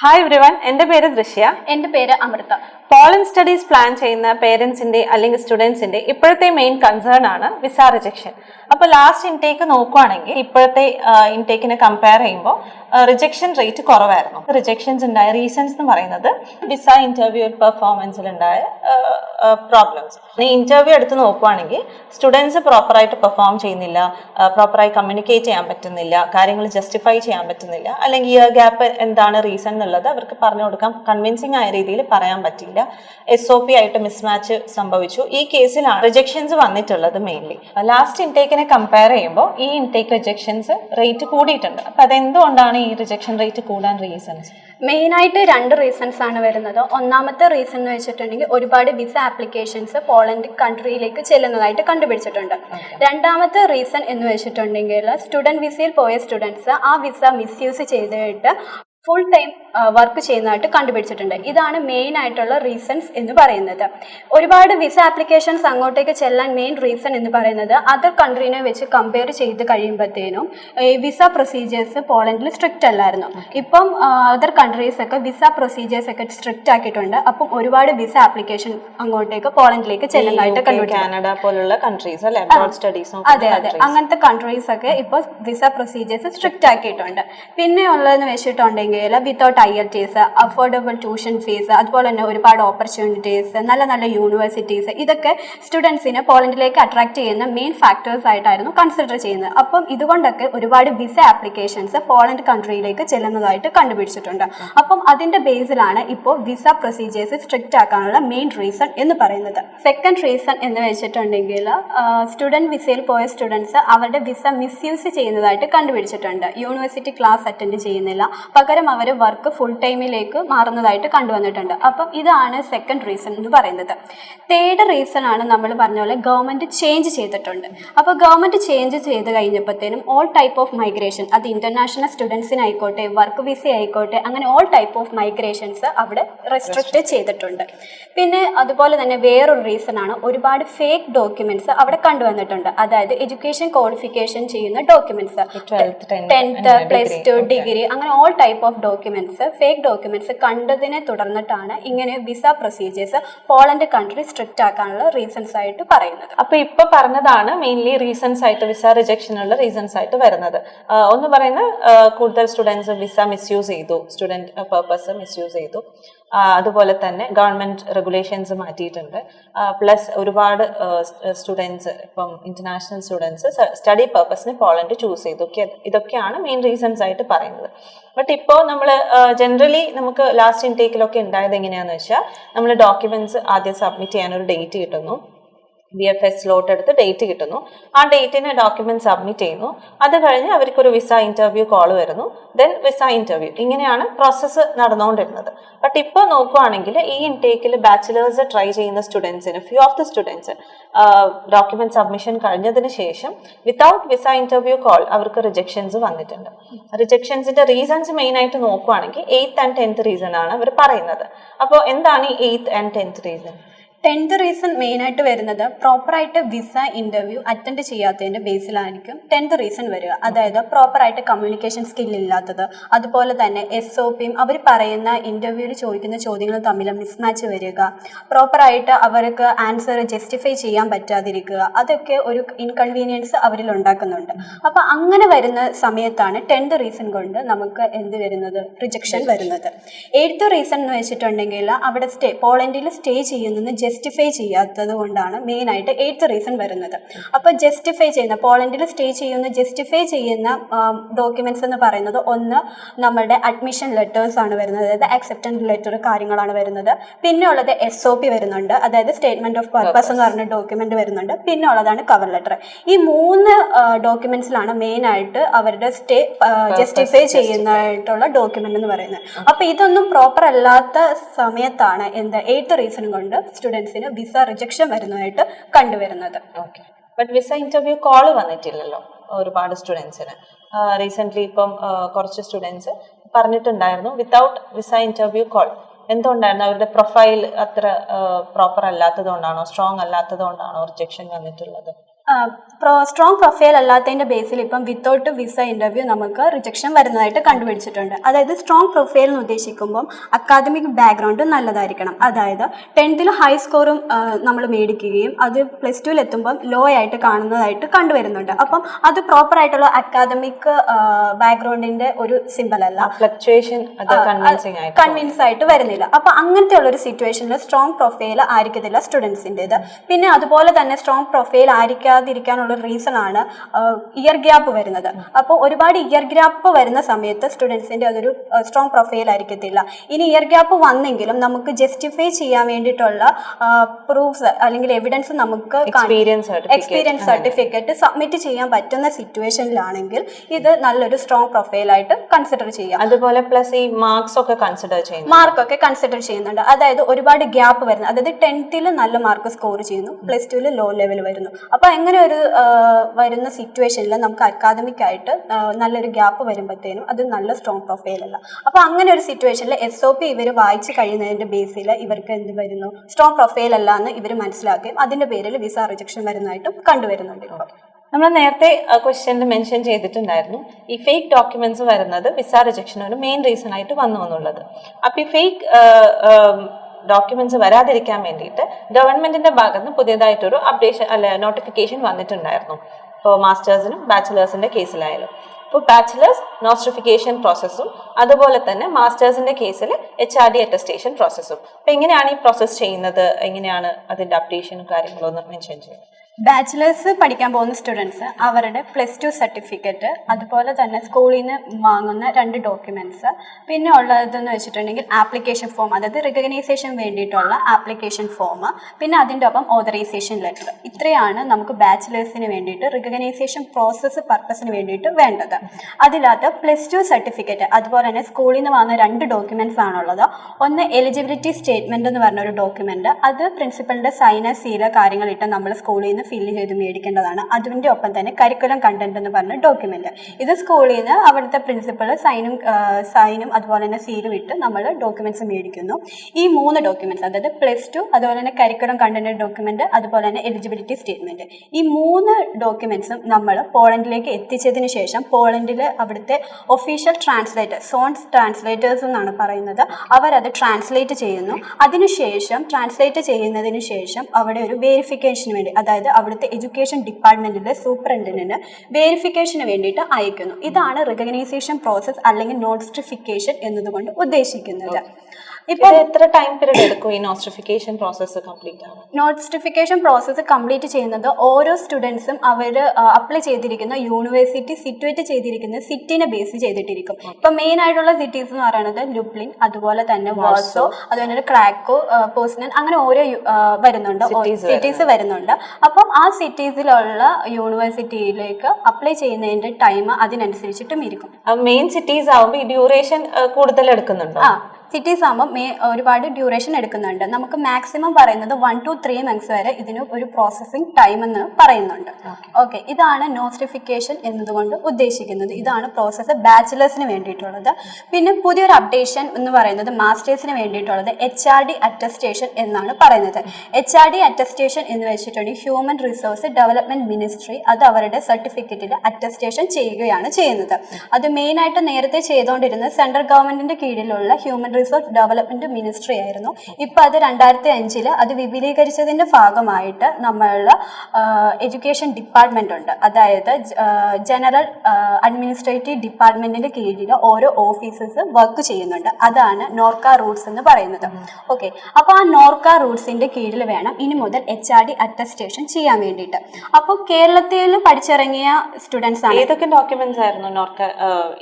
Hi everyone എന്റെ പേര് ദൃശ്യ. എന്റെ പേര് അമൃത. പോളൻ സ്റ്റഡീസ് പ്ലാൻ ചെയ്യുന്ന പേരൻസിന്റെ അല്ലെങ്കിൽ സ്റ്റുഡൻസിന്റെ ഇപ്പോഴത്തെ മെയിൻ കൺസേൺ ആണ് വിസ റിജക്ഷൻ അപ്പൊ ലാസ്റ്റ് ഇൻടേക്ക് നോക്കുവാണെങ്കിൽ ഇപ്പോഴത്തെ ഇൻടേക്കിനെ കമ്പയർ ചെയ്യുമ്പോൾ റിജക്ഷൻ റേറ്റ് കുറവായിരുന്നു. റിജക്ഷൻസ് ഉണ്ടായ റീസൺസ് എന്ന് പറയുന്നത് വിസ ഇന്റർവ്യൂ പെർഫോമൻസിൽ ഉണ്ടായ പ്രോബ്ലംസ് ഇന്റർവ്യൂ എടുത്ത് നോക്കുവാണെങ്കിൽ സ്റ്റുഡൻസ് പ്രോപ്പറായിട്ട് പെർഫോം ചെയ്യുന്നില്ല പ്രോപ്പറായി കമ്മ്യൂണിക്കേറ്റ് ചെയ്യാൻ പറ്റുന്നില്ല കാര്യങ്ങൾ ജസ്റ്റിഫൈ ചെയ്യാൻ പറ്റുന്നില്ല അല്ലെങ്കിൽ ഇയർ ഗ്യാപ്പ് എന്താണ് റീസൺ എന്നുള്ളത് അവർക്ക് പറഞ്ഞു കൊടുക്കാൻ കൺവിൻസിങ് ആയ രീതിയിൽ പറയാൻ പറ്റിയില്ല എസ് ഒ പി ആയിട്ട് മിസ്മാച്ച് സംഭവിച്ചു. ഈ കേസിലാണ് റിജക്ഷൻസ് വന്നിട്ടുള്ളത് മെയിൻലി ലാസ്റ്റ് ഇൻടേക്കിനെ കമ്പയർ ചെയ്യുമ്പോൾ ഈ ഇൻടേക്ക് റിജക്ഷൻസ് റേറ്റ് കൂടിയിട്ടുണ്ട്. അപ്പൊ അതെന്തുകൊണ്ടാണ് ഈ റിജക്ഷൻ റേറ്റ് കൂടാൻ റീസൺസ് മെയിൻ ആയിട്ട് രണ്ട് റീസൺസ് ആണ് വരുന്നത്. ഒന്നാമത്തെ റീസൺ എന്ന് വെച്ചിട്ടുണ്ടെങ്കിൽ ഒരുപാട് വിസ ആപ്ലിക്കേഷൻസ് പോളണ്ട് കൺട്രിയിലേക്ക് ചെല്ലുന്നതായിട്ട് കണ്ടുപിടിച്ചിട്ടുണ്ട്. രണ്ടാമത്തെ റീസൺ എന്ന് വെച്ചിട്ടുണ്ടെങ്കിൽ സ്റ്റുഡന്റ് വിസയിൽ പോയ സ്റ്റുഡൻസ് ആ വിസ മിസ്യൂസ് ചെയ്തിട്ട് ഫുൾ ടൈം വർക്ക് ചെയ്യുന്നതായിട്ട് കണ്ടുപിടിച്ചിട്ടുണ്ട്. ഇതാണ് മെയിൻ ആയിട്ടുള്ള റീസൺസ് എന്ന് പറയുന്നത്. ഒരുപാട് വിസ ആപ്ലിക്കേഷൻസ് അങ്ങോട്ടേക്ക് ചെല്ലാൻ മെയിൻ റീസൺ എന്ന് പറയുന്നത് അതർ കൺട്രീനെ വെച്ച് കമ്പയർ ചെയ്ത് കഴിയുമ്പോഴത്തേനും വിസ പ്രൊസീജിയേഴ്സ് പോളണ്ടിൽ സ്ട്രിക്റ്റ് അല്ലായിരുന്നു. ഇപ്പം അതർ കൺട്രീസ് ഒക്കെ വിസ പ്രൊസീജിയേഴ്സ് ഒക്കെ സ്ട്രിക്റ്റ് ആക്കിയിട്ടുണ്ട്. അപ്പം ഒരുപാട് വിസ ആപ്ലിക്കേഷൻ അങ്ങോട്ടേക്ക് പോളണ്ടിലേക്ക് ചെല്ലുന്നതായിട്ട് കാനഡ പോലുള്ള കൺട്രീസ് അല്ലെ? അബ്രോഡ് സ്റ്റഡീസ് അതെ അതെ. അങ്ങനത്തെ കൺട്രീസ് ഒക്കെ ഇപ്പോൾ വിസ പ്രൊസീജിയേഴ്സ് സ്ട്രിക്റ്റ് ആക്കിയിട്ടുണ്ട്. പിന്നെ ഉള്ളതെന്ന് വെച്ചിട്ടുണ്ടെങ്കിൽ without IELTS affordable tuition fees അതുപോലെ തന്നെ ഒരുപാട് ഓപ്പർച്യൂണിറ്റീസ് നല്ല നല്ല യൂണിവേഴ്സിറ്റീസ് ഇതൊക്കെ സ്റ്റുഡൻസിനെ പോളണ്ടിലേക്ക് അട്രാക്ട് ചെയ്യുന്ന മെയിൻ ഫാക്ടേഴ്സ് ആയിട്ടായിരുന്നു കൺസിഡർ ചെയ്യുന്നത്. അപ്പം ഇതുകൊണ്ടൊക്കെ ഒരുപാട് വിസ ആപ്ലിക്കേഷൻസ് പോളണ്ട് കൺട്രിയിലേക്ക് ചെല്ലുന്നതായിട്ട് കണ്ടുപിടിച്ചിട്ടുണ്ട്. അപ്പം അതിന്റെ ബേസിലാണ് ഇപ്പോൾ വിസ പ്രൊസീജിയേഴ്സ് സ്ട്രിക്റ്റ് ആക്കാനുള്ള മെയിൻ റീസൺ എന്ന് പറയുന്നത്. സെക്കൻഡ് റീസൺ എന്ന് വെച്ചിട്ടുണ്ടെങ്കിൽ സ്റ്റുഡന്റ് വിസയിൽ പോയ സ്റ്റുഡൻസ് അവരുടെ വിസ മിസ്യൂസ് ചെയ്യുന്നതായിട്ട് കണ്ടുപിടിച്ചിട്ടുണ്ട്. യൂണിവേഴ്സിറ്റി ക്ലാസ് അറ്റൻഡ് ചെയ്യുന്നില്ല. പകരം അവർ വർക്ക് ഫുൾ ടൈമിലേക്ക് മാറുന്നതായിട്ട് കണ്ടുവന്നിട്ടുണ്ട്. അപ്പം ഇതാണ് സെക്കൻഡ് റീസൺ എന്ന് പറയുന്നത്. തേർഡ് റീസൺ ആണ് നമ്മൾ പറഞ്ഞ പോലെ ഗവൺമെന്റ് ചേഞ്ച് ചെയ്തിട്ടുണ്ട്. അപ്പോൾ ഗവൺമെന്റ് ചേഞ്ച് ചെയ്ത് കഴിഞ്ഞപ്പോഴത്തേനും ഓൾ ടൈപ്പ് ഓഫ് മൈഗ്രേഷൻ അത് ഇന്റർനാഷണൽ സ്റ്റുഡൻസിനായിക്കോട്ടെ വർക്ക് വിസ ആയിക്കോട്ടെ അങ്ങനെ ഓൾ ടൈപ്പ് ഓഫ് മൈഗ്രേഷൻസ് അവിടെ റെസ്ട്രിക്റ്റ് ചെയ്തിട്ടുണ്ട്. പിന്നെ അതുപോലെ തന്നെ വേറൊരു റീസൺ ആണ് ഒരുപാട് ഫേക്ക് ഡോക്യുമെന്റ്സ് അവിടെ കണ്ടുവന്നിട്ടുണ്ട്. അതായത് എഡ്യൂക്കേഷൻ ക്വാളിഫിക്കേഷൻ ചെയ്യുന്ന documents tenth plus two degree അങ്ങനെ all type of documents fake documents കണ്ടതിനെ തുടർന്നിട്ടാണ് ഇങ്ങനെ visa procedures Poland country strict ആക്കാനുള്ള റീസൺസ് ആയിട്ട് പറയുന്നത്. അപ്പൊ ഇപ്പൊ പറഞ്ഞതാണ് മെയിൻലി റീസൺസ് ആയിട്ട് വിസ റിജക്ഷനുള്ള റീസൺസ് ആയിട്ട് വരുന്നത്. ഒന്ന് പറയുന്ന കൂടുതൽ സ്റ്റുഡൻസ് വിസ മിസ്യൂസ് ചെയ്തു സ്റ്റുഡന്റ് പർപ്പസ് മിസ്യൂസ് ചെയ്തു. അതുപോലെ തന്നെ ഗവൺമെന്റ് റെഗുലേഷൻസ് മാറ്റിയിട്ടുണ്ട്. പ്ലസ് ഒരുപാട് സ്റ്റുഡൻസ് ഇപ്പം ഇന്റർനാഷണൽ സ്റ്റുഡൻസ് സ്റ്റഡി പർപ്പസിന് പോളണ്ട് ചൂസ് ചെയ്തു. ഇതൊക്കെയാണ് മെയിൻ റീസൺസ് ആയിട്ട് പറയുന്നത്. ബട്ട് ഇപ്പോൾ നമ്മൾ ജനറലി നമുക്ക് ലാസ്റ്റ് ഇൻടേക്കിലൊക്കെ ഉണ്ടായത് എങ്ങനെയാണെന്ന് വെച്ചാൽ നമ്മൾ ഡോക്യുമെന്റ്സ് ആദ്യം സബ്മിറ്റ് ചെയ്യാൻ ഒരു ഡേറ്റ് കിട്ടുന്നു. ബി എഫ് എസ് സ്ലോട്ട് എടുത്ത് ഡേറ്റ് കിട്ടുന്നു. ആ ഡേറ്റിന് ഡോക്യുമെന്റ് സബ്മിറ്റ് ചെയ്യുന്നു. അത് കഴിഞ്ഞ് അവർക്കൊരു വിസ ഇന്റർവ്യൂ കോൾ വരുന്നു. ദെൻ വിസ ഇന്റർവ്യൂ ഇങ്ങനെയാണ് പ്രോസസ്സ് നടന്നുകൊണ്ടിരുന്നത്. ബട്ട് ഇപ്പോൾ നോക്കുവാണെങ്കിൽ ഈ ഇൻടേക്കിൽ ബാച്ചിലേഴ്സ് ട്രൈ ചെയ്യുന്ന സ്റ്റുഡൻസിന് few of the students document submission കഴിഞ്ഞതിന് ശേഷം വിത്തൗട്ട് വിസ ഇന്റർവ്യൂ കോൾ അവർക്ക് റിജക്ഷൻസ് വന്നിട്ടുണ്ട്. റിജക്ഷൻസിന്റെ റീസൺസ് മെയിൻ ആയിട്ട് നോക്കുവാണെങ്കിൽ എയ്ത്ത് ആൻഡ് ടെൻത്ത് റീസൺ ആണ് അവർ പറയുന്നത്. അപ്പോൾ എന്താണ് ഈ eighth and tenth reason tenth reason main ആയിട്ട് വരുന്നത് പ്രോപ്പറായിട്ട് വിസ ഇന്റർവ്യൂ അറ്റൻഡ് ചെയ്യാത്തതിന്റെ ബേസിലായിരിക്കും ടെൻത്ത് റീസൺ വരിക. അതായത് പ്രോപ്പറായിട്ട് കമ്മ്യൂണിക്കേഷൻ സ്കിൽ ഇല്ലാത്തത്. അതുപോലെ തന്നെ എസ് ഒ പിയും അവർ പറയുന്ന ഇന്റർവ്യൂവിൽ ചോദിക്കുന്ന ചോദ്യങ്ങൾ തമ്മിൽ മിസ്മാച്ച് വരിക. പ്രോപ്പറായിട്ട് അവർക്ക് ആൻസർ ജസ്റ്റിഫൈ ചെയ്യാൻ പറ്റാതിരിക്കുക. അതൊക്കെ ഒരു ഇൻകൺവീനിയൻസ് അവരിൽ ഉണ്ടാക്കുന്നുണ്ട്. അപ്പൊ അങ്ങനെ വരുന്ന സമയത്താണ് ടെൻത്ത് റീസൺ കൊണ്ട് നമുക്ക് എന്ത് വരുന്നത്? റിജക്ഷൻ വരുന്നത്. എയ്ത്ത് റീസൺ എന്ന് വെച്ചിട്ടുണ്ടെങ്കിൽ അവിടെ സ്റ്റേ പോളണ്ടിൽ സ്റ്റേ ചെയ്യുന്നത് ജസ്റ്റിഫൈ ചെയ്യാത്തത് കൊണ്ടാണ് മെയിൻ ആയിട്ട് എയ്ത്ത് റീസൺ വരുന്നത്. അപ്പോൾ ജസ്റ്റിഫൈ ചെയ്യുന്ന പോളണ്ടിൽ സ്റ്റേ ചെയ്യുന്ന ജസ്റ്റിഫൈ ചെയ്യുന്ന ഡോക്യുമെന്റ്സ് എന്ന് പറയുന്നത് ഒന്ന് നമ്മുടെ അഡ്മിഷൻ ലെറ്റേഴ്സ് ആണ് വരുന്നത്. അതായത് അക്സെപ്റ്റൻസ് ലെറ്റർ കാര്യങ്ങളാണ് വരുന്നത്. പിന്നെ ഉള്ളത് എസ് ഒ പി വരുന്നുണ്ട്. അതായത് സ്റ്റേറ്റ്മെന്റ് ഓഫ് പർപ്പസ് എന്ന് പറഞ്ഞ ഡോക്യുമെന്റ് വരുന്നുണ്ട്. പിന്നെ ഉള്ളതാണ് കവർ ലെറ്റർ ഈ മൂന്ന് ഡോക്യുമെന്റ്സിലാണ് മെയിൻ ആയിട്ട് അവരുടെ സ്റ്റേ ജസ്റ്റിഫൈ ചെയ്യുന്നതായിട്ടുള്ള ഡോക്യുമെന്റ് എന്ന് പറയുന്നത്. അപ്പൊ ഇതൊന്നും പ്രോപ്പർ അല്ലാത്ത സമയത്താണ് എന്താ എയ്ത്ത് റീസൺ കൊണ്ട് സ്റ്റുഡൻസിന് വിസ റിജക്ഷൻ വരുന്നതായിട്ട് കണ്ടുവരുന്നത്. Okay but visa interview call വന്നിട്ടില്ലല്ലോ ഒരുപാട് സ്റ്റുഡൻസിന് റീസെന്റ് ഇപ്പം കുറച്ച് സ്റ്റുഡൻസ് പറഞ്ഞിട്ടുണ്ടായിരുന്നു വിത്തൗട്ട് വിസ ഇന്റർവ്യൂ കോൾ എന്തുകൊണ്ടായിരുന്നു? അവരുടെ പ്രൊഫൈൽ അത്ര പ്രോപ്പർ അല്ലാത്തത് കൊണ്ടാണോ സ്ട്രോങ് അല്ലാത്തത് കൊണ്ടാണോ റിജക്ഷൻ വന്നിട്ടുള്ളത്? സ്ട്രോങ് പ്രൊഫൈൽ അല്ലാത്തതിന്റെ ബേസിൽ ഇപ്പം വിത്തൗട്ട് വിസ ഇന്റർവ്യൂ നമുക്ക് റിജക്ഷൻ വരുന്നതായിട്ട് കണ്ടുപിടിച്ചിട്ടുണ്ട്. അതായത് സ്ട്രോങ് പ്രൊഫൈൽ എന്ന് ഉദ്ദേശിക്കുമ്പം അക്കാദമിക് ബാക്ക്ഗ്രൗണ്ട് നല്ലതായിരിക്കണം. അതായത് ടെൻത്തിൽ ഹൈ സ്കോറും നമ്മൾ മേടിക്കുകയും അത് പ്ലസ് ടുവിൽ എത്തുമ്പം ലോ ആയിട്ട് കാണുന്നതായിട്ട് കണ്ടുവരുന്നുണ്ട്. അപ്പം അത് പ്രോപ്പർ ആയിട്ടുള്ള അക്കാദമിക് ബാക്ക്ഗ്രൗണ്ടിന്റെ ഒരു സിമ്പിൾ അല്ല. ഫ്ലക്ച്വേഷൻ കൺവിൻസ് ആയിട്ട് വരുന്നില്ല. അപ്പം അങ്ങനത്തെ ഉള്ള ഒരു സിറ്റുവേഷനിൽ സ്ട്രോങ് പ്രൊഫൈൽ ആയിരിക്കത്തില്ല സ്റ്റുഡൻസിന്റെത് പിന്നെ അതുപോലെ തന്നെ സ്ട്രോങ് പ്രൊഫൈൽ ആയിരിക്കാതിരിക്കാനുള്ള റീസൺ ആണ് ഇയർ ഗ്യാപ്പ് വരുന്നത്. അപ്പോൾ ഒരുപാട് ഇയർ ഗ്യാപ്പ് വരുന്ന സമയത്ത് സ്റ്റുഡൻസിന്റെ അതൊരു സ്ട്രോങ് പ്രൊഫൈൽ ആയിരിക്കത്തില്ല. ഇനി ഇയർ ഗ്യാപ്പ് വന്നെങ്കിലും നമുക്ക് ജസ്റ്റിഫൈ ചെയ്യാൻ വേണ്ടിയിട്ടുള്ള പ്രൂഫ്സ് അല്ലെങ്കിൽ എവിഡൻസ് നമുക്ക് എക്സ്പീരിയൻസ് സർട്ടിഫിക്കറ്റ് സബ്മിറ്റ് ചെയ്യാൻ പറ്റുന്ന സിറ്റുവേഷനിലാണെങ്കിൽ ഇത് നല്ലൊരു സ്ട്രോങ് പ്രൊഫൈലായിട്ട് കൺസിഡർ ചെയ്യാം. അതുപോലെ പ്ലസ് ഈ മാർക്സ് ഒക്കെ കൺസിഡർ ചെയ്യുന്നു മാർക്കൊക്കെ കൺസിഡർ ചെയ്യുന്നുണ്ട്. അതായത് ഒരുപാട് ഗ്യാപ്പ് വരുന്നു. അതായത് ടെൻത്തിൽ നല്ല മാർക്ക് സ്കോർ ചെയ്യുന്നു പ്ലസ് ടുവിൽ ലോ ലെവൽ വരുന്നു. അപ്പോൾ അങ്ങനെ ഒരു വരുന്ന സിറ്റുവേഷനിൽ നമുക്ക് അക്കാദമിക് ആയിട്ട് നല്ലൊരു ഗ്യാപ്പ് വരുമ്പോഴത്തേനും അത് നല്ല സ്ട്രോങ് പ്രൊഫൈൽ അല്ല. അപ്പോൾ അങ്ങനെ ഒരു സിറ്റുവേഷനിൽ എസ് ഒ പി ഇവർ വായിച്ചു കഴിയുന്നതിന്റെ ബേസിൽ ഇവർക്ക് എന്ത് വരുന്നു? സ്ട്രോങ് പ്രൊഫൈൽ അല്ല എന്ന് ഇവർ മനസ്സിലാക്കുകയും അതിന്റെ പേരിൽ വിസ റിജക്ഷൻ വരുന്നതായിട്ടും കണ്ടുവരുന്നുണ്ട് നമ്മൾ നേരത്തെ ക്വസ്റ്റ്യനിൽ മെൻഷൻ ചെയ്തിട്ടുണ്ടായിരുന്നു. ഈ ഫേക്ക് ഡോക്യുമെന്റ്സ് വരുന്നത് വിസ റിജക്ഷൻ ഒരു മെയിൻ റീസൺ ആയിട്ട് വന്നു എന്നുള്ളത്. അപ്പൊ ഈ ഫേക്ക് ഡോക്യുമെന്റ്സ് വരാതിരിക്കാൻ വേണ്ടിയിട്ട് ഗവൺമെന്റിന്റെ ഭാഗത്ത് നിന്ന് പുതിയതായിട്ടൊരു അപ്ഡേഷൻ അല്ല നോട്ടിഫിക്കേഷൻ വന്നിട്ടുണ്ടായിരുന്നു. ഇപ്പോൾ മാസ്റ്റേഴ്സിനും ബാച്ചിലേഴ്സിന്റെ കേസിലായാലും ഇപ്പോൾ ബാച്ചിലേഴ്സ് നോട്ടിഫിക്കേഷൻ പ്രോസസ്സും അതുപോലെ തന്നെ മാസ്റ്റേഴ്സിന്റെ കേസിൽ എച്ച് ആർ ഡി അറ്റസ്റ്റേഷൻ പ്രോസസ്സും അപ്പൊ എങ്ങനെയാണ് ഈ പ്രോസസ്സ് ചെയ്യുന്നത്? എങ്ങനെയാണ് അതിന്റെ അപ്ഡേഷനും കാര്യങ്ങളും മെൻഷൻ ചെയ്യുന്നത്? ബാച്ചിലേഴ്സ് പഠിക്കാൻ പോകുന്ന സ്റ്റുഡൻസ് അവരുടെ പ്ലസ് ടു സർട്ടിഫിക്കറ്റ് അതുപോലെ തന്നെ സ്കൂളിൽ നിന്ന് വാങ്ങുന്ന രണ്ട് ഡോക്യുമെന്റ്സ് പിന്നെ ഉള്ളതെന്ന് വെച്ചിട്ടുണ്ടെങ്കിൽ ആപ്ലിക്കേഷൻ ഫോം അതായത് റിക്കഗ്നൈസേഷൻ വേണ്ടിയിട്ടുള്ള ആപ്ലിക്കേഷൻ ഫോം പിന്നെ അതിന്റെ ഒപ്പം ഓതറൈസേഷൻ ലെറ്റർ ഇത്രയാണ് നമുക്ക് ബാച്ചിലേഴ്സിന് വേണ്ടിയിട്ട് റിക്കഗ്നൈസേഷൻ പ്രോസസ്സ് പർപ്പസിന് വേണ്ടിയിട്ട് വേണ്ടത്. അതിനകത്ത് പ്ലസ് ടു സർട്ടിഫിക്കറ്റ് അതുപോലെ തന്നെ സ്കൂളിൽ നിന്ന് വാങ്ങുന്ന രണ്ട് ഡോക്യുമെന്റ്സ് ആണുള്ളത്. ഒന്ന് എലിജിബിലിറ്റി സ്റ്റേറ്റ്മെന്റ് എന്ന് പറഞ്ഞ ഒരു ഡോക്യുമെന്റ് അത് പ്രിൻസിപ്പലിന്റെ സൈന സീല കാര്യങ്ങളിട്ട് നമ്മൾ സ്കൂളിൽ നിന്ന് ഫില്ല് ചെയ്ത് മേടിക്കേണ്ടതാണ്. അതിന്റെ ഒപ്പം തന്നെ കരിക്കുലം കണ്ടന്റ് എന്ന് പറഞ്ഞ ഡോക്യുമെന്റ് ഇത് സ്കൂളിൽ നിന്ന് അവിടുത്തെ പ്രിൻസിപ്പൾ സൈനും സൈനും അതുപോലെ തന്നെ സീലും ഇട്ട് നമ്മൾ ഡോക്യുമെന്റ്സ് മേടിക്കുന്നു. ഈ മൂന്ന് ഡോക്യുമെന്റ്സ് അതായത് പ്ലസ് ടു അതുപോലെ തന്നെ കരിക്കുലം കണ്ടന്റ് ഡോക്യുമെന്റ് അതുപോലെ തന്നെ എലിജിബിലിറ്റി സ്റ്റേറ്റ്മെന്റ് ഈ മൂന്ന് ഡോക്യുമെന്റ്സും നമ്മൾ പോളണ്ടിലേക്ക് എത്തിച്ചതിന് ശേഷം പോളണ്ടിൽ അവിടുത്തെ ഒഫീഷ്യൽ ട്രാൻസ്ലേറ്റർ സോൺസ് ട്രാൻസ്ലേറ്റേഴ്സ് എന്നാണ് പറയുന്നത്. അവരത് ട്രാൻസ്ലേറ്റ് ചെയ്യുന്നു. അതിനുശേഷം ട്രാൻസ്ലേറ്റ് ചെയ്യുന്നതിന് ശേഷം അവിടെ ഒരു വേരിഫിക്കേഷന് വേണ്ടി അതായത് അവിടുത്തെ എഡ്യൂക്കേഷൻ ഡിപ്പാർട്ട്മെന്റിലെ സൂപ്രണ്ടിന് വേരിഫിക്കേഷന് വേണ്ടിയിട്ട് അയക്കുന്നു. ഇതാണ് റിക്കഗ്നൈസേഷൻ പ്രോസസ്സ് അല്ലെങ്കിൽ നോട്ടിഫിക്കേഷൻ എന്നതുകൊണ്ട് ഉദ്ദേശിക്കുന്നത്. ഇപ്പം ഇത് എത്ര ടൈം പീരീഡ് എടുക്കും ഈ നോട്ടിഫിക്കേഷൻ പ്രോസസ്സ് കംപ്ലീറ്റ് ആവാൻ? നോട്ടിഫിക്കേഷൻ പ്രോസസ്സ് കംപ്ലീറ്റ് ചെയ്യുന്നത് ഓരോ സ്റ്റുഡൻസും അവർ അപ്ലൈ ചെയ്തിരിക്കുന്ന യൂണിവേഴ്സിറ്റി സിറ്റുവേറ്റ് ചെയ്തിരിക്കുന്ന സിറ്റിനെ ബേസ് ചെയ്തിട്ടിരിക്കും. ഇപ്പൊ മെയിൻ ആയിട്ടുള്ള സിറ്റീസ് എന്ന് പറയുന്നത് ലുബ്ലിൻ അതുപോലെ തന്നെ വാസോ അതുപോലെ തന്നെ ക്രാക്കോ പേഴ്സണൽ അങ്ങനെ ഓരോ വരുന്നുണ്ട്. സിറ്റീസ് വരുന്നുണ്ട്. അപ്പം ആ സിറ്റീസിലുള്ള യൂണിവേഴ്സിറ്റിയിലേക്ക് അപ്ലൈ ചെയ്യുന്നതിന്റെ ടൈം അതിനനുസരിച്ചിട്ടും ഇരിക്കും. മെയിൻ സിറ്റീസ് ആവുമ്പോൾ ഡ്യൂറേഷൻ കൂടുതൽ എടുക്കുന്നുണ്ടോ? സിറ്റീസ് ആകുമ്പോൾ മേ ഒരുപാട് ഡ്യൂറേഷൻ എടുക്കുന്നുണ്ട്. നമുക്ക് മാക്സിമം പറയുന്നത് വൺ ടു ത്രീ മന്ത്സ് വരെ ഇതിന് ഒരു പ്രോസസ്സിംഗ് ടൈം എന്ന് പറയുന്നുണ്ട്. ഓക്കെ ഇതാണ് നോസ്റ്റിഫിക്കേഷൻ എന്നതുകൊണ്ട് ഉദ്ദേശിക്കുന്നത്. ഇതാണ് പ്രോസസ്സ് ബാച്ചിലേഴ്സിന് വേണ്ടിയിട്ടുള്ളത്. പിന്നെ പുതിയൊരു അപ്ഡേഷൻ എന്ന് പറയുന്നത് മാസ്റ്റേഴ്സിന് വേണ്ടിയിട്ടുള്ളത്. എച്ച് ആർ ഡി അറ്റസ്റ്റേഷൻ എന്നാണ് പറയുന്നത്. എച്ച് ആർ ഡി അറ്റസ്റ്റേഷൻ എന്ന് വെച്ചിട്ടുണ്ടെങ്കിൽ ഹ്യൂമൻ റിസോഴ്സ് ഡെവലപ്മെന്റ് മിനിസ്ട്രി അത് അവരുടെ സർട്ടിഫിക്കറ്റിൽ അറ്റസ്റ്റേഷൻ ചെയ്യുകയാണ് ചെയ്യുന്നത്. അത് മെയിനായിട്ട് നേരത്തെ ചെയ്തുകൊണ്ടിരുന്നത് സെൻട്രൽ ഗവൺമെന്റിന്റെ കീഴിലുള്ള ഹ്യൂമൻ റിസോഴ്സ് ഡെവലപ്മെന്റ് മിനിസ്ട്രി ആയിരുന്നു. ഇപ്പൊ അത് രണ്ടായിരത്തി അഞ്ചിൽ അത് വിപുലീകരിച്ചതിന്റെ ഭാഗമായിട്ട് നമ്മളുടെ എഡ്യൂക്കേഷൻ ഡിപ്പാർട്ട്മെന്റ് ഉണ്ട്. അതായത് ജനറൽ അഡ്മിനിസ്ട്രേറ്റീവ് ഡിപ്പാർട്ട്മെന്റിന്റെ കീഴിൽ ഓരോ ഓഫീസസ് വർക്ക് ചെയ്യുന്നുണ്ട്. അതാണ് നോർക്ക റൂട്ട്സ് എന്ന് പറയുന്നത്. ഓക്കെ. അപ്പോൾ ആ നോർക്ക റൂട്ട്സിന്റെ കീഴിൽ വേണം ഇനി മുതൽ എച്ച് ആർ ഡി അറ്റസ്റ്റേഷൻ ചെയ്യാൻ വേണ്ടിയിട്ട്. അപ്പോൾ കേരളത്തിൽ പഠിച്ചിറങ്ങിയ സ്റ്റുഡൻസ് ആണ്. ഏതൊക്കെ ഡോക്യുമെന്റ്സ് ആയിരുന്നു നോർക്ക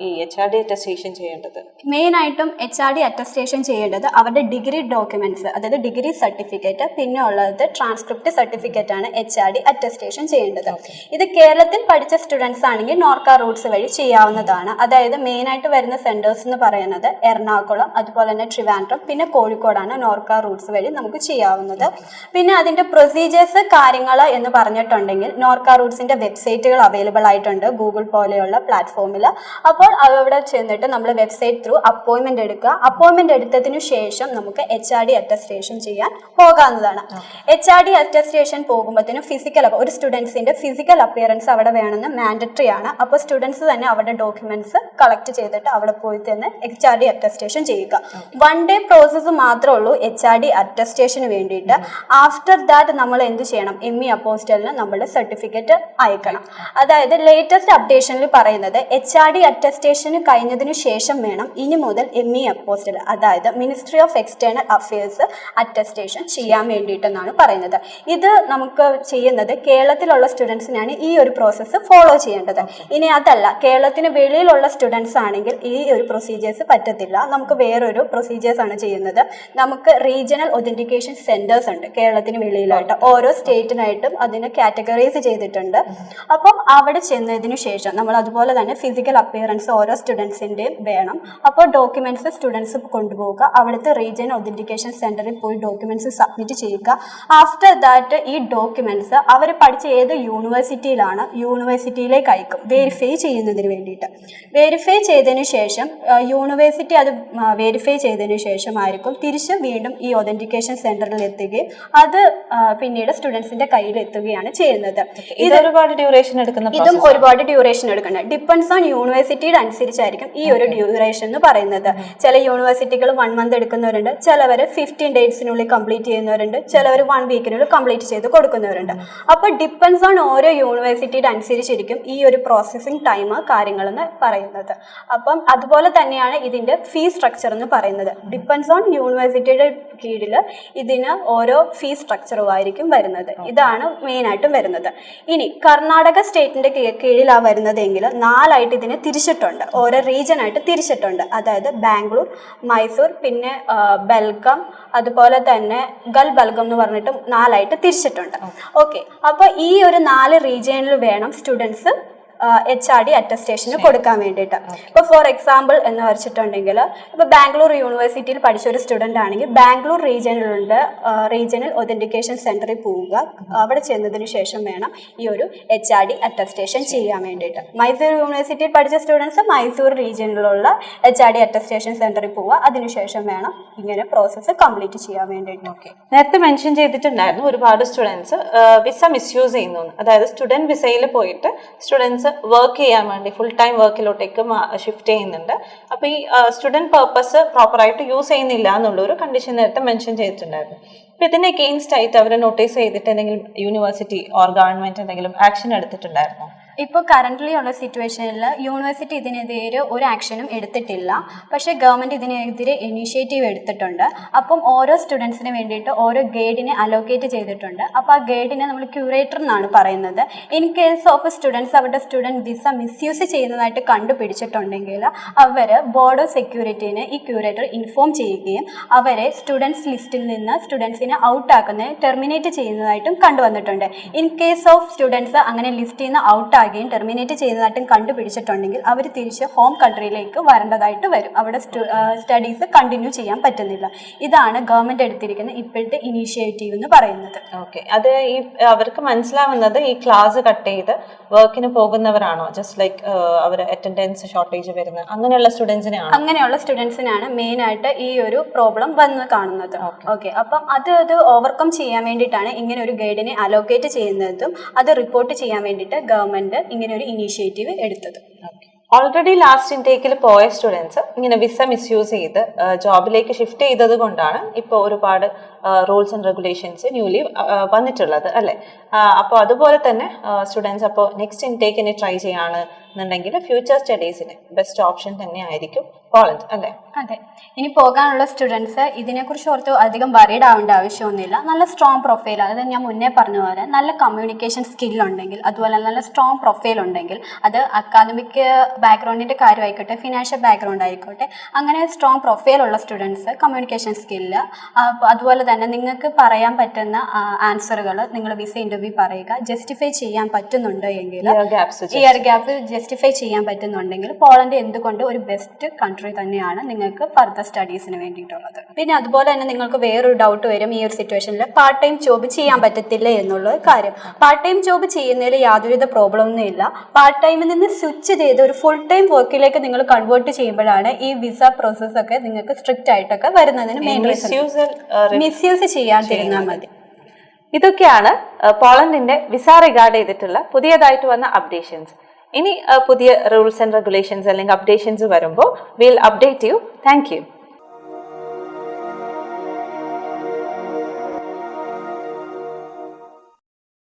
ഈ എച്ച് ആർ ഡി അറ്റസ്റ്റേഷൻ ചെയ്യേണ്ടത്? മെയിൻ ആയിട്ടും എച്ച് ആർ ഡി അറ്റസ്റ്റേഷൻ ചെയ്യേണ്ടത് അവരുടെ ഡിഗ്രി ഡോക്യുമെന്റ്സ് അതായത് ഡിഗ്രി സർട്ടിഫിക്കറ്റ് പിന്നെ ഉള്ളത് ട്രാൻസ്ക്രിപ്റ്റ് സർട്ടിഫിക്കറ്റ് ആണ് എച്ച് ആർ ഡി അറ്റസ്റ്റേഷൻ ചെയ്യേണ്ടത്. ഇത് കേരളത്തിൽ പഠിച്ച സ്റ്റുഡൻസ് ആണെങ്കിൽ നോർക്ക റൂട്ട്സ് വഴി ചെയ്യാവുന്നതാണ്. അതായത് മെയിൻ ആയിട്ട് വരുന്ന സെന്റേഴ്സ് എന്ന് പറയുന്നത് എറണാകുളം അതുപോലെ തന്നെ ട്രിവാൻഡ്രം പിന്നെ കോഴിക്കോടാണ് നോർക്ക റൂട്ട്സ് വഴി നമുക്ക് ചെയ്യാവുന്നത്. പിന്നെ അതിന്റെ പ്രൊസീജിയേഴ്സ് കാര്യങ്ങൾ എന്ന് പറഞ്ഞിട്ടുണ്ടെങ്കിൽ നോർക്ക റൂട്ട്സിന്റെ വെബ്സൈറ്റുകൾ അവൈലബിൾ ആയിട്ടുണ്ട് ഗൂഗിൾ പോലെയുള്ള പ്ലാറ്റ്ഫോമിൽ അപ്പോൾ അവിടെ ചെന്നിട്ട് നമ്മൾ വെബ്സൈറ്റ് ത്രൂ അപ്പോയിന്റ്മെന്റ് എടുക്കുക. അപ്പോയിൻമെന്റ് അപ്പോയിൻമെന്റ് എടുത്തതിനു ശേഷം നമുക്ക് എച്ച് ആർ ഡി അറ്റസ്റ്റേഷൻ ചെയ്യാൻ പോകാവുന്നതാണ്. എച്ച് ആർ ഡി അറ്റസ്റ്റേഷൻ പോകുമ്പോഴത്തേനും ഫിസിക്കൽ ഒരു സ്റ്റുഡൻസിന്റെ ഫിസിക്കൽ അപ്പിയറൻസ് അവിടെ വേണമെന്ന് മാൻഡറ്ററി ആണ്. അപ്പോൾ സ്റ്റുഡൻസ് തന്നെ അവരുടെ ഡോക്യുമെന്റ്സ് കളക്ട് ചെയ്തിട്ട് അവിടെ പോയി തന്നെ എച്ച് ആർ ഡി അറ്റസ്റ്റേഷൻ ചെയ്യുക. വൺ ഡേ പ്രോസസ്സ് മാത്രമേ ഉള്ളൂ എച്ച് ആർ ഡി അറ്റസ്റ്റേഷന് വേണ്ടിയിട്ട്. ആഫ്റ്റർ ദാറ്റ് നമ്മൾ എന്ത് ചെയ്യണം? എം ഇ അപ്പോസ്റ്റലിന് നമ്മുടെ സർട്ടിഫിക്കറ്റ് അയക്കണം. അതായത് ലേറ്റസ്റ്റ് അപ്ഡേഷനിൽ പറയുന്നത് എച്ച് ആർ ഡി അറ്റസ്റ്റേഷന് കഴിഞ്ഞതിന് ശേഷം വേണം ഇനി മുതൽ എം ഇ അപ്പോസ്റ്റൽ അതായത് ministry of external affairs attestation ചെയ്യാൻ വേണ്ടിയിട്ടെന്നാണ് പറയുന്നത്. ഇത് നമുക്ക് ചെയ്യുന്നത് കേരളത്തിലുള്ള സ്റ്റുഡൻസിനാണ് ഈ ഒരു പ്രോസസ്സ് ഫോളോ ചെയ്യേണ്ടത്. ഇനി അതല്ല കേരളത്തിന് വെളിയിലുള്ള സ്റ്റുഡൻസ് ആണെങ്കിൽ ഈ ഒരു പ്രൊസീജിയേഴ്സ് പറ്റത്തില്ല. നമുക്ക് വേറൊരു പ്രൊസീജിയേഴ്സ് ആണ് ചെയ്യുന്നത്. നമുക്ക് റീജിയണൽ ഒതന്റിക്കേഷൻ സെന്റേഴ്സ് ഉണ്ട് കേരളത്തിന് വെളിയിലായിട്ട്. ഓരോ സ്റ്റേറ്റിനായിട്ടും അതിന് കാറ്റഗറൈസ് ചെയ്തിട്ടുണ്ട്. അപ്പം അവിടെ ചെന്നതിന് ശേഷം നമ്മൾ അതുപോലെ തന്നെ ഫിസിക്കൽ അപ്പിയറൻസ് ഓരോ സ്റ്റുഡൻസിന്റെയും വേണം. അപ്പോൾ ഡോക്യുമെന്റ്സ് സ്റ്റുഡൻസ് കൊണ്ടുപോവുക. അവിടുത്തെ റീജിയൻ ഒതന്റിക്കേഷൻ സെന്ററിൽ പോയി ഡോക്യുമെന്റ്സ് സബ്മിറ്റ് ചെയ്യുക. ആഫ്റ്റർ ദാറ്റ് ഈ ഡോക്യുമെന്റ്സ് അവർ പഠിച്ച ഏത് യൂണിവേഴ്സിറ്റിയിലാണ് യൂണിവേഴ്സിറ്റിയിലേക്ക് അയക്കും. വെരിഫൈ ചെയ്യുന്നതിന് വേണ്ടിയിട്ട്. വെരിഫൈ ചെയ്തതിന് ശേഷം യൂണിവേഴ്സിറ്റി അത് വെരിഫൈ ചെയ്തതിന് ശേഷമായിരിക്കും തിരിച്ച് വീണ്ടും ഈ ഒതന്റിക്കേഷൻ സെന്ററിൽ എത്തുകയും അത് പിന്നീട് സ്റ്റുഡൻസിന്റെ കയ്യിൽ എത്തുകയാണ് ചെയ്യുന്നത്. ഇത് ഒരുപാട് ഡ്യൂറേഷൻ എടുക്കുന്ന ഇതും ഒരുപാട് ഡ്യൂറേഷൻ എടുക്കുന്നുണ്ട് ഡിപ്പെൻസ് ഓൺ യൂണിവേഴ്സിറ്റിയുടെ അനുസരിച്ചായിരിക്കും ഈ ഒരു ഡ്യൂറേഷൻ എന്ന് പറയുന്നത്. ചില യൂണിവേഴ്സിറ്റികൾ വൺ മന്ത് എടുക്കുന്നവരുണ്ട്. ചിലവർ ഫിഫ്റ്റീൻ ഡേയ്സിനുള്ളിൽ കംപ്ലീറ്റ് ചെയ്യുന്നവരുണ്ട്. ചിലവർ വൺ വീക്കിനുള്ളിൽ കംപ്ലീറ്റ് ചെയ്ത് കൊടുക്കുന്നവരുണ്ട്. അപ്പോൾ ഡിപ്പെൻസ് ഓൺ ഓരോ യൂണിവേഴ്സിറ്റിയുടെ അനുസരിച്ചിരിക്കും ഈ ഒരു പ്രോസസ്സിംഗ് ടൈം കാര്യങ്ങളെന്ന് പറയുന്നത്. അപ്പം അതുപോലെ തന്നെയാണ് ഇതിന്റെ ഫീ സ്ട്രക്ചർ എന്ന് പറയുന്നത്. ഡിപ്പെൻസ് ഓൺ യൂണിവേഴ്സിറ്റിയുടെ കീഴിൽ ഇതിന് ഓരോ ഫീ സ്ട്രക്ചറും ആയിരിക്കും വരുന്നത്. ഇതാണ് മെയിൻ ആയിട്ടും വരുന്നത്. ഇനി കർണാടക സ്റ്റേറ്റിന്റെ കീഴിലാണ് വരുന്നതെങ്കിൽ നാലായിട്ട് ഇതിനെ തിരിച്ചിട്ടുണ്ട്. ഓരോ റീജിയൻ ആയിട്ട് തിരിച്ചിട്ടുണ്ട്. അതായത് ബാംഗ്ലൂർ മൈസൂർ പിന്നെ ബൽഗം അതുപോലെ തന്നെ ഗൽ ബൽഗം എന്ന് പറഞ്ഞിട്ട് നാലായിട്ട് തിരിച്ചിട്ടുണ്ട്. ഓക്കെ അപ്പോൾ ഈ ഒരു നാല് റീജിയനിൽ വേണം സ്റ്റുഡൻസ് എച്ച് ആർ ഡി അറ്റസ്റ്റേഷന് കൊടുക്കാൻ വേണ്ടിയിട്ട്. ഇപ്പോൾ ഫോർ എക്സാമ്പിൾ എന്ന് വെച്ചിട്ടുണ്ടെങ്കിൽ ഇപ്പോൾ ബാംഗ്ലൂർ യൂണിവേഴ്സിറ്റിയിൽ പഠിച്ച ഒരു സ്റ്റുഡന്റ് ആണെങ്കിൽ ബാംഗ്ലൂർ റീജിയനിലുണ്ട് റീജിയണൽ ഒതന്റിക്കേഷൻ സെന്ററിൽ പോവുക. അവിടെ ചെന്നതിന് ശേഷം വേണം ഈ ഒരു എച്ച് ആർ ഡി അറ്റസ്റ്റേഷൻ ചെയ്യാൻ വേണ്ടിയിട്ട്. മൈസൂർ യൂണിവേഴ്സിറ്റിയിൽ പഠിച്ച സ്റ്റുഡൻസ് മൈസൂർ റീജിയനിലുള്ള എച്ച് ആർ ഡി അറ്റസ്റ്റേഷൻ സെന്ററിൽ പോവുക. അതിനുശേഷം വേണം ഇങ്ങനെ പ്രോസസ്സ് കംപ്ലീറ്റ് ചെയ്യാൻ വേണ്ടിയിട്ട്. ഓക്കെ. നേരത്തെ മെൻഷൻ ചെയ്തിട്ടുണ്ടായിരുന്നു ഒരുപാട് സ്റ്റുഡൻസ് വിസ മിസ്യൂസ് ചെയ്യുന്നു. അതായത് സ്റ്റുഡന്റ് വിസയിൽ പോയിട്ട് സ്റ്റുഡൻസ് വർക്ക് ചെയ്യാൻ വേണ്ടി ഫുൾ ടൈം വർക്കിലോട്ടേക്ക് ഷിഫ്റ്റ് ചെയ്യുന്നുണ്ട്. അപ്പോൾ ഈ സ്റ്റുഡന്റ് പർപ്പസ് പ്രോപ്പറായിട്ട് യൂസ് ചെയ്യുന്നില്ല എന്നുള്ളൊരു കണ്ടീഷൻ നേരത്തെ മെൻഷൻ ചെയ്തിട്ടുണ്ടായിരുന്നു. അപ്പോൾ ഇതിന് അഗെയിൻസ്റ്റ് ആയിട്ട് അവർ നോട്ടീസ് ചെയ്തിട്ട് എന്തെങ്കിലും യൂണിവേഴ്സിറ്റി ഓർ ഗവൺമെന്റ് എന്തെങ്കിലും ആക്ഷൻ എടുത്തിട്ടുണ്ടായിരുന്നോ? ഇപ്പോൾ കറന്റ്ലി ഉള്ള സിറ്റുവേഷനിൽ യൂണിവേഴ്സിറ്റി ഇതിനെതിരെ ഒരു ആക്ഷനും എടുത്തിട്ടില്ല. പക്ഷേ ഗവൺമെന്റ് ഇതിനെതിരെ ഇനീഷ്യേറ്റീവ് എടുത്തിട്ടുണ്ട്. അപ്പം ഓരോ സ്റ്റുഡൻസിന് വേണ്ടിയിട്ട് ഓരോ ഗൈഡിനെ അലോക്കേറ്റ് ചെയ്തിട്ടുണ്ട്. അപ്പോൾ ആ ഗൈഡിനെ നമ്മൾ ക്യൂറേറ്റർ എന്നാണ് പറയുന്നത്. ഇൻ കേസ് ഓഫ് സ്റ്റുഡൻസ് അവരുടെ സ്റ്റുഡന്റ് വിസ മിസ്യൂസ് ചെയ്യുന്നതായിട്ട് കണ്ടുപിടിച്ചിട്ടുണ്ടെങ്കിൽ അവർ ബോർഡ് ഓഫ് സെക്യൂരിറ്റീനെ ഈ ക്യൂറേറ്റർ ഇൻഫോം ചെയ്യുകയും അവരെ സ്റ്റുഡൻസ് ലിസ്റ്റിൽ നിന്ന് സ്റ്റുഡൻസിനെ ഔട്ടാക്കുന്ന ടെർമിനേറ്റ് ചെയ്യുന്നതായിട്ടും കണ്ടുവന്നിട്ടുണ്ട്. ഇൻ കേസ് ഓഫ് സ്റ്റുഡൻസ് അങ്ങനെ ലിസ്റ്റിൽ നിന്ന് ഔട്ട് ആകുകയും ടെർമിനേറ്റ് ചെയ്യുന്നതായിട്ടും കണ്ടുപിടിച്ചിട്ടുണ്ടെങ്കിൽ അവർ തിരിച്ച് ഹോം കൺട്രിയിലേക്ക് വരേണ്ടതായിട്ട് വരും. അവിടെ സ്റ്റഡീസ് കണ്ടിന്യൂ ചെയ്യാൻ പറ്റുന്നില്ല. ഇതാണ് ഗവൺമെന്റ് എടുത്തിരിക്കുന്ന ഇപ്പോഴത്തെ ഇനീഷ്യേറ്റീവ് എന്ന് പറയുന്നത്. ഓക്കെ അത് ഈ അവർക്ക് മനസ്സിലാവുന്നത് ഈ ക്ലാസ് കട്ട് ചെയ്ത് വർക്കിന് പോകുന്നവരാണോ? ജസ്റ്റ് ലൈക്ക് അവർ അറ്റൻഡൻസ് ഷോർട്ടേജ് വരുന്ന അങ്ങനെയുള്ള സ്റ്റുഡൻസിനാണ് അങ്ങനെയുള്ള സ്റ്റുഡൻസിനാണ് മെയിൻ ആയിട്ട് ഈ ഒരു പ്രോബ്ലം വന്ന് കാണുന്നത്. ഓക്കെ അപ്പം അത് അത് ഓവർകം ചെയ്യാൻ വേണ്ടിയിട്ടാണ് ഇങ്ങനെ ഒരു ഗൈഡിനെ അലോക്കേറ്റ് ചെയ്യുന്നതും അത് റിപ്പോർട്ട് ചെയ്യാൻ വേണ്ടിയിട്ട് ഗവൺമെന്റ് ഇങ്ങനെ ഒരു ഇനീഷ്യേറ്റീവ് എടുത്തത്. ഓൾറെഡി ലാസ്റ്റ് ഇൻടേക്കിൽ പോയ സ്റ്റുഡൻസ് ഇങ്ങനെ വിസ മിസ്യൂസ് ചെയ്ത് ജോബിലേക്ക് ഷിഫ്റ്റ് ചെയ്തത് കൊണ്ടാണ് ഇപ്പോൾ ഒരുപാട് റൂൾസ് ആൻഡ് റെഗുലേഷൻസ് ന്യൂലി വന്നിട്ടുള്ളത് അല്ലേ? അപ്പോൾ അതുപോലെ തന്നെ സ്റ്റുഡൻസ് അപ്പോൾ നെക്സ്റ്റ് ഇൻടേക്കിന് ട്രൈ ചെയ്യാണ് എന്നുണ്ടെങ്കിൽ ഫ്യൂച്ചർ സ്റ്റഡീസിന് ബെസ്റ്റ് ഓപ്ഷൻ തന്നെ ആയിരിക്കും പോളണ്ട് അല്ലേ? അതെ. ഇനി പോകാനുള്ള സ്റ്റുഡൻസ് ഇതിനെക്കുറിച്ച് ഓർത്ത് അധികം വറീഡ് ആവേണ്ട ആവശ്യമൊന്നുമില്ല. നല്ല സ്ട്രോങ് പ്രൊഫൈൽ അതായത് ഞാൻ മുന്നേ പറഞ്ഞ പോലെ നല്ല കമ്മ്യൂണിക്കേഷൻ സ്കിൽ ഉണ്ടെങ്കിൽ അതുപോലെ നല്ല സ്ട്രോങ് പ്രൊഫൈൽ ഉണ്ടെങ്കിൽ അത് അക്കാദമിക് ബാക്ക്ഗ്രൗണ്ടിന്റെ കാര്യമായിക്കോട്ടെ ഫിനാൻഷ്യൽ ബാക്ക്ഗ്രൗണ്ട് ആയിക്കോട്ടെ അങ്ങനെ സ്ട്രോങ് പ്രൊഫൈൽ ഉള്ള സ്റ്റുഡൻസ് കമ്മ്യൂണിക്കേഷൻ സ്കില്ല് അതുപോലെ തന്നെ നിങ്ങൾക്ക് പറയാൻ പറ്റുന്ന ആൻസറുകൾ നിങ്ങൾ വിസ ഇന്റർവ്യൂ പറയുക. ജസ്റ്റിഫൈ ചെയ്യാൻ പറ്റുന്നുണ്ടോ എങ്കിൽ ഇയർ ഗ്യാപ്പ് ജസ്റ്റിഫൈ ചെയ്യാൻ പറ്റുന്നുണ്ടെങ്കിൽ പോളണ്ട് എന്തുകൊണ്ട് ഒരു ബെസ്റ്റ് കൺട്രി തന്നെയാണ് നിങ്ങൾക്ക് ഫർദർ സ്റ്റഡീസിന് വേണ്ടിയിട്ടുള്ളത്. പിന്നെ അതുപോലെ തന്നെ നിങ്ങൾക്ക് വേറൊരു ഡൗട്ട് വരും ഈ ഒരു സിറ്റുവേഷനിൽ പാർട്ട് ടൈം ജോബ് ചെയ്യാൻ പറ്റത്തില്ല എന്നുള്ള കാര്യം. പാർട്ട് ടൈം ജോബ് ചെയ്യുന്നതിൽ യാതൊരുവിധ പ്രോബ്ലം ഒന്നും ഇല്ല. പാർട്ട് ടൈമിൽ നിന്ന് സ്വിച്ച് ചെയ്ത് ഒരു ഫുൾ ടൈം വർക്കിലേക്ക് നിങ്ങൾ കൺവേർട്ട് ചെയ്യുമ്പോഴാണ് ഈ വിസ പ്രോസസ്സൊക്കെ നിങ്ങൾക്ക് സ്ട്രിക്റ്റ് ആയിട്ടൊക്കെ വരുന്നതിന് മെയിൻ റീസൺ മിസ്യൂസ് മിസ്യൂസ് ചെയ്യാതിരുന്നാൽ മതി. ഇതൊക്കെയാണ് പോളണ്ടിന്റെ വിസ റിഗാർഡ് ചെയ്തിട്ടുള്ള പുതിയതായിട്ട് വന്ന അപ്ഡേഷൻസ് ഇനി പുതിയ റൂൾസ് ആൻഡ് റെഗുലേഷൻസ് അല്ലെങ്കിൽ അപ്ഡേഷൻസ് വരുമ്പോൾ will update you thank you